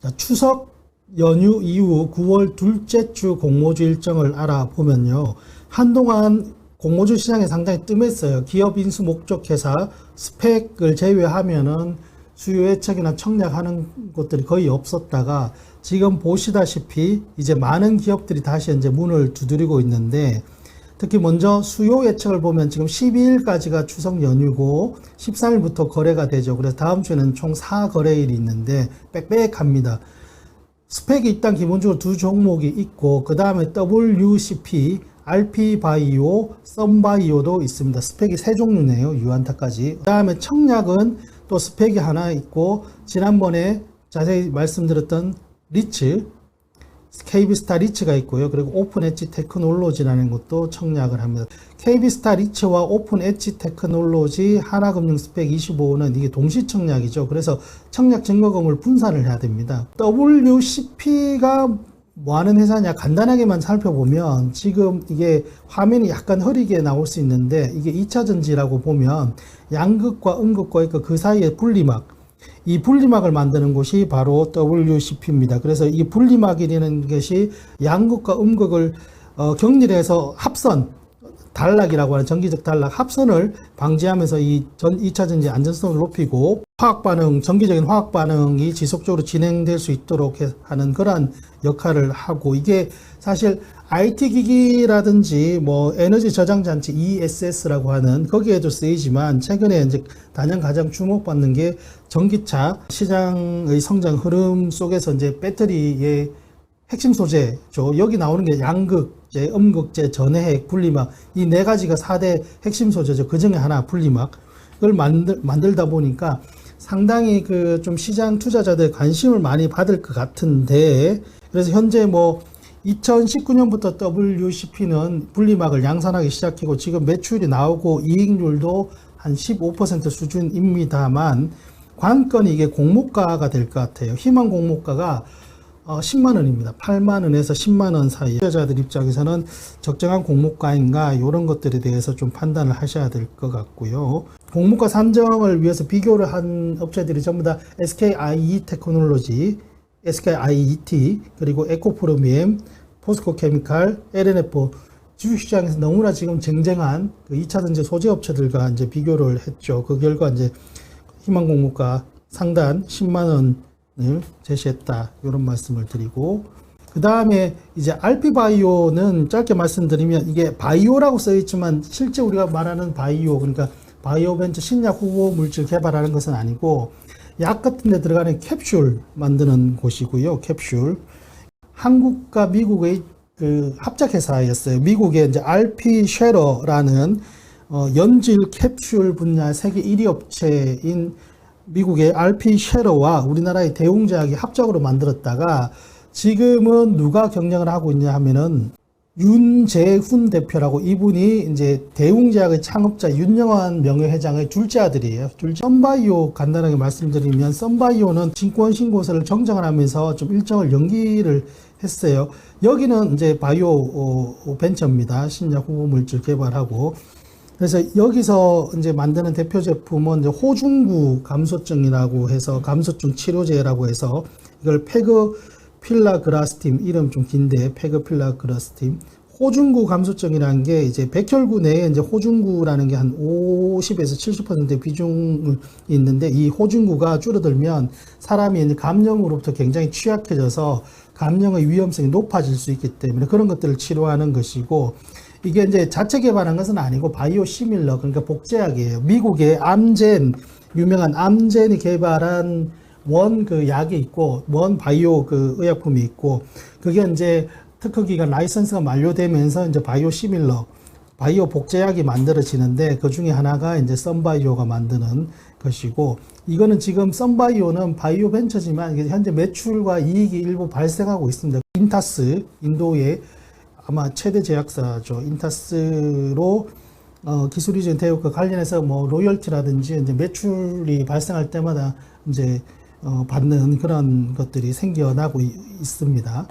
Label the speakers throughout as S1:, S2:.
S1: 자, 추석 연휴 이후 9월 둘째 주 공모주 일정을 알아보면요. 한동안 공모주 시장이 상당히 뜸했어요. 기업 인수 목적 회사 스펙을 제외하면은 수요 예측이나 청약하는 곳들이 거의 없었다가 지금 보시다시피 이제 많은 기업들이 다시 이제 문을 두드리고 있는데 특히 먼저 수요 예측을 보면 지금 12일까지가 추석 연휴고 13일부터 거래가 되죠. 그래서 다음 주에는 총 4거래일이 있는데 빽빽합니다. 스펙이 일단 기본적으로 두 종목이 있고 그 다음에 WCP, RP 바이오, 썸 바이오도 있습니다. 스펙이 세 종류네요. 유안타까지. 그 다음에 청약은 또 스펙이 하나 있고 지난번에 자세히 말씀드렸던 리츠, KB스타 리츠가 있고요. 그리고 오픈 엣지 테크놀로지라는 것도 청약을 합니다. KB스타 리츠와 오픈 엣지 테크놀로지 하나금융 스펙 25는 이게 동시 청약이죠. 그래서 청약 증거금을 분산을 해야 됩니다. WCP가 뭐 하는 회사냐 간단하게만 살펴보면 지금 이게 화면이 약간 흐리게 나올 수 있는데 이게 2차 전지라고 보면 양극과 음극과 그 사이에 분리막 이 분리막을 만드는 곳이 바로 WCP입니다. 그래서 이 분리막이라는 것이 양극과 음극을 어, 격리해서 합선 단락이라고 하는 전기적 단락 합선을 방지하면서 이 전 2차 전지 안전성을 높이고 화학 반응, 전기적인 화학 반응이 지속적으로 진행될 수 있도록 해- 하는 그러한 역할을 하고 이게 사실 IT 기기라든지 뭐 에너지 저장 장치 ESS라고 하는 거기에도 쓰이지만 최근에 이제 단연 가장 주목받는 게 전기차 시장의 성장 흐름 속에서 이제 배터리의 핵심 소재죠. 여기 나오는 게 양극 재, 음극재, 전해핵, 분리막 이 네 가지가 4대 핵심 소재죠. 그 중에 하나 분리막을 만들, 만들다 보니까 상당히 그 좀 시장 투자자들 관심을 많이 받을 것 같은데 그래서 현재 뭐 2019년부터 WCP는 분리막을 양산하기 시작하고 지금 매출이 나오고 이익률도 한 15% 수준입니다만 관건이 이게 공모가가 될 것 같아요. 희망 공모가가 어, 10만 원입니다. 8만 원에서 10만 원 사이. 투자자들 입장에서는 적정한 공모가인가 이런 것들에 대해서 좀 판단을 하셔야 될 것 같고요. 공모가 산정을 위해서 비교를 한 업체들이 전부 다 SKIE 테크놀로지, SKIET, 그리고 에코프로미엠, 포스코 케미칼, LNF 주식시장에서 너무나 지금 쟁쟁한 그 2차 전지 소재 업체들과 이제 비교를 했죠. 그 결과 이제 희망 공모가 상단 10만 원 을 제시했다. 이런 말씀을 드리고 그 다음에 이제 RP 바이오는 짧게 말씀드리면 이게 바이오라고 써 있지만 실제 우리가 말하는 바이오 그러니까 바이오 벤처 신약 후보 물질 개발하는 것은 아니고 약 같은 데 들어가는 캡슐 만드는 곳이고요. 캡슐. 한국과 미국의 그 합작 회사였어요. 미국의 이제 RP 쉐러라는 어, 연질 캡슐 분야 세계 1위 업체인 미국의 RP 쉐러와 우리나라의 대웅제약이 합작으로 만들었다가 지금은 누가 경영을 하고 있냐 하면은 윤재훈 대표라고 이분이 이제 대웅제약의 창업자 윤영환 명예회장의 둘째 아들이에요. 둘째 썬바이오 간단하게 말씀드리면 썬바이오는 증권 신고서를 정정을 하면서 좀 일정을 연기를 했어요. 여기는 이제 바이오 어, 벤처입니다. 신약 후보 물질 개발하고 그래서 여기서 이제 만드는 대표 제품은 이제 호중구 감소증이라고 해서 감소증 치료제라고 해서 이걸 페그 필라 그라스팀 이름 좀 긴데 페그 필라 그라스팀 호중구 감소증이라는 게 이제 백혈구 내에 이제 호중구라는 게 한 50에서 70%의 비중이 있는데 이 호중구가 줄어들면 사람이 이제 감염으로부터 굉장히 취약해져서 감염의 위험성이 높아질 수 있기 때문에 그런 것들을 치료하는 것이고 이게 이제 자체 개발한 것은 아니고 바이오 시밀러 그러니까 복제약이에요. 미국의 암젠 유명한 암젠이 개발한 원 그 약이 있고 원 바이오 그 의약품이 있고 그게 이제 특허 기간 라이선스가 만료되면서 이제 바이오 시밀러 바이오 복제약이 만들어지는데 그 중에 하나가 이제 썬바이오가 만드는 것이고 이거는 지금 썬바이오는 바이오 벤처지만 현재 매출과 이익이 일부 발생하고 있습니다. 인타스 인도의 아마 최대 제약사죠. 인타스로 어, 기술 이전 대역과 관련해서 뭐 로열티라든지 이제 매출이 발생할 때마다 이제 어, 받는 그런 것들이 생겨나고 이- 있습니다.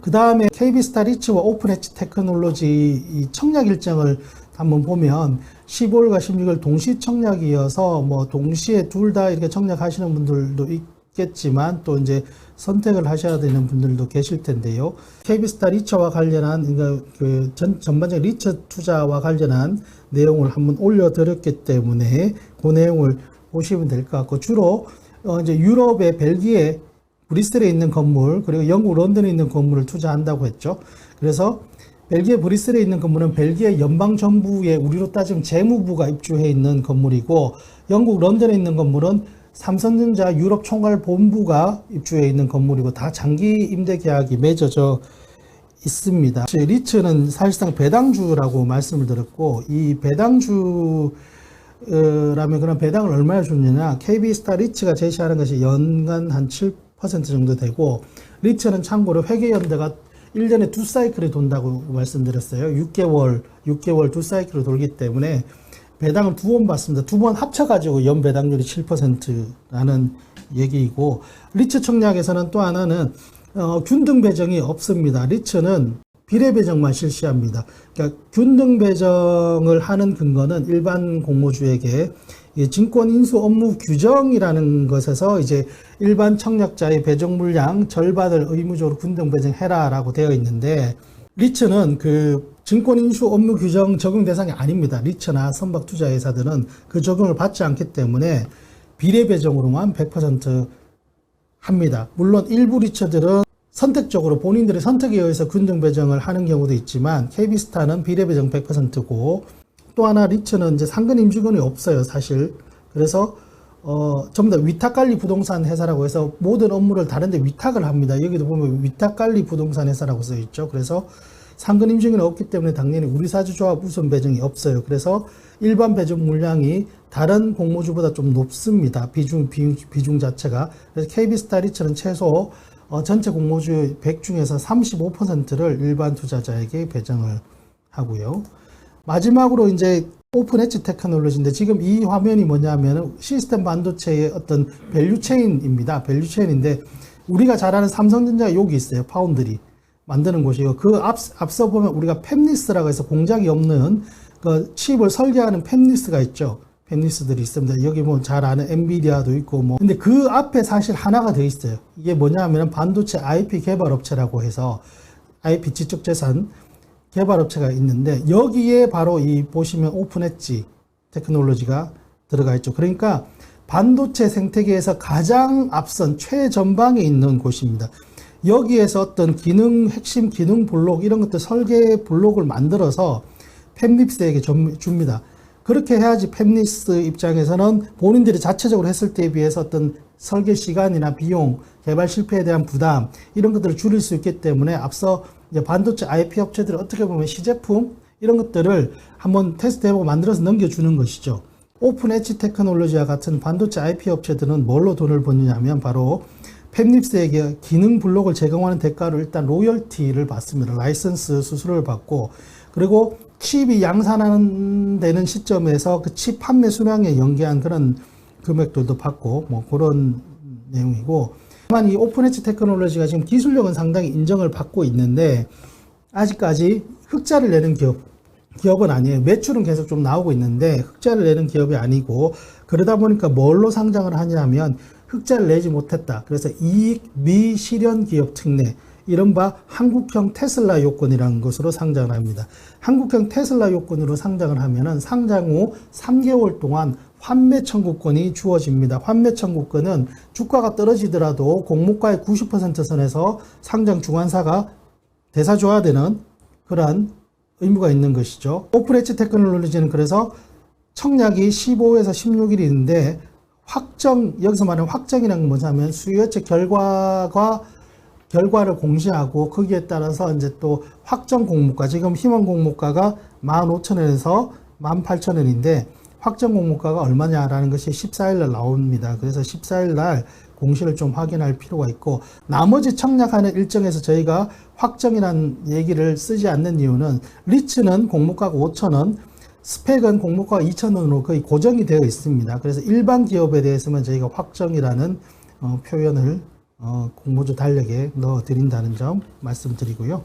S1: 그 다음에 KB스타 리츠와 오픈엣지 테크놀로지 이 청약 일정을 한번 보면 15일과 16일 동시 청약이어서 뭐 동시에 둘 다 이렇게 청약하시는 분들도 있 겠지만 또 이제 선택을 하셔야 되는 분들도 계실 텐데요. KB스타 리처와 관련한 그러니까 그 전, 전반적 리처 투자와 관련한 내용을 한번 올려드렸기 때문에 그 내용을 보시면 될 것 같고 주로 어 이제 유럽의 벨기에 브리스텔에 있는 건물 그리고 영국 런던에 있는 건물을 투자한다고 했죠. 그래서 벨기에 브리스텔에 있는 건물은 벨기에 연방 정부의 우리로 따지면 재무부가 입주해 있는 건물이고 영국 런던에 있는 건물은 삼성전자 유럽 총괄 본부가 입주해 있는 건물이고 다 장기 임대 계약이 맺어져 있습니다. 리츠는 사실상 배당주라고 말씀을 드렸고 이 배당주 라면 그런 배당을 얼마나 줬느냐 KB스타 리츠가 제시하는 것이 연간 한 7% 정도 되고 리츠는 참고로 회계연대가 1년에 두 사이클이 돈다고 말씀드렸어요. 6개월, 6개월 두 사이클을 돌기 때문에 배당을 두 번 받습니다. 두 번 합쳐가지고 연 배당률이 7%라는 얘기이고, 리츠 청약에서는 또 하나는, 어, 균등 배정이 없습니다. 리츠는 비례 배정만 실시합니다. 그러니까 균등 배정을 하는 근거는 일반 공모주에게 이 증권 인수 업무 규정이라는 것에서 이제 일반 청약자의 배정 물량 절반을 의무적으로 균등 배정해라라고 되어 있는데 리츠는 그 증권 인수 업무 규정 적용 대상이 아닙니다. 리츠나 선박 투자 회사들은 그 적용을 받지 않기 때문에 비례 배정으로만 100% 합니다. 물론 일부 리처들은 선택적으로 본인들의 선택에 의해서 균등 배정을 하는 경우도 있지만 KB스타는 비례 배정 100%고 또 하나 리츠는 이제 상근 임직원이 없어요, 사실. 그래서 어, 전부 다 위탁관리 부동산 회사라고 해서 모든 업무를 다른데 위탁을 합니다. 여기도 보면 위탁관리 부동산 회사라고 써 있죠. 그래서 상근 임직원이 없기 때문에 당연히 우리 사주조합 우선 배정이 없어요. 그래서 일반 배정 물량이 다른 공모주보다 좀 높습니다. 비중, 비중, 비중 자체가. 그래서 KB스타 리츠는 최소 어, 전체 공모주 100 중에서 35%를 일반 투자자에게 배정을 하고요. 마지막으로 이제 오픈 엣지 테크놀로지인데 지금 이 화면이 뭐냐면 시스템 반도체의 어떤 밸류 체인입니다. 밸류 체인인데 우리가 잘 아는 삼성전자 여기 있어요. 파운드리 만드는 곳이고 그 앞, 앞서 보면 우리가 팹리스라고 해서 공장이 없는 그 칩을 설계하는 팹리스가 있죠. 팹리스들이 있습니다. 여기 뭐 잘 아는 엔비디아도 있고 뭐 근데 그 앞에 사실 하나가 더 있어요. 이게 뭐냐면 반도체 IP 개발 업체라고 해서 IP 지적 재산 개발업체가 있는데 여기에 바로 이 보시면 오픈 엣지 테크놀로지가 들어가 있죠. 그러니까 반도체 생태계에서 가장 앞선 최전방에 있는 곳입니다. 여기에서 어떤 기능, 핵심 기능 블록, 이런 것들 설계 블록을 만들어서 팹립스에게 줍니다. 그렇게 해야지 팹리스 입장에서는 본인들이 자체적으로 했을 때에 비해서 어떤 설계 시간이나 비용, 개발 실패에 대한 부담, 이런 것들을 줄일 수 있기 때문에 앞서 이제 반도체 IP 업체들이 어떻게 보면 시제품, 이런 것들을 한번 테스트 해보고 만들어서 넘겨주는 것이죠. 오픈 엣지 테크놀로지와 같은 반도체 IP 업체들은 뭘로 돈을 버느냐면 바로 팹립스에게 기능 블록을 제공하는 대가로 일단 로열티를 받습니다. 라이선스 수수료를 받고 그리고 칩이 양산되는 시점에서 그 칩 판매 수량에 연계한 그런 금액들도 받고 뭐 그런 내용이고 다만 이 오픈 엣지 테크놀로지가 지금 기술력은 상당히 인정을 받고 있는데 아직까지 흑자를 내는 기업 기업은 아니에요. 매출은 계속 좀 나오고 있는데 흑자를 내는 기업이 아니고 그러다 보니까 뭘로 상장을 하냐면 흑자를 내지 못했다. 그래서 이익 미실현 기업 특례 이른바 한국형 테슬라 요건이라는 것으로 상장을 합니다. 한국형 테슬라 요건으로 상장을 하면은 상장 후 3개월 동안 환매 청구권이 주어집니다. 환매 청구권은 주가가 떨어지더라도 공모가의 90% 선에서 상장 중환사가 대사줘야 되는 그러한 의무가 있는 것이죠. 엣지 테크놀로지는 그래서 청약이 15에서 16일이 있는데 확정 여기서 말하는 확정이라는 건 뭐냐면 수요체 결과가 결과를 공시하고 거기에 따라서 이제 또 확정 공모가 지금 희망 공모가가 15,000원에서 18,000원인데 확정 공모가가 얼마냐라는 것이 14일 날 나옵니다. 그래서 14일 날 공시를 좀 확인할 필요가 있고 나머지 청약하는 일정에서 저희가 확정이라는 얘기를 쓰지 않는 이유는 리츠는 공모가가 5,000원 스펙은 공모가가 2,000원으로 거의 고정이 되어 있습니다. 그래서 일반 기업에 대해서는 저희가 확정이라는 어, 표현을 어, 공모주 달력에 넣어 드린다는 점 말씀드리고요.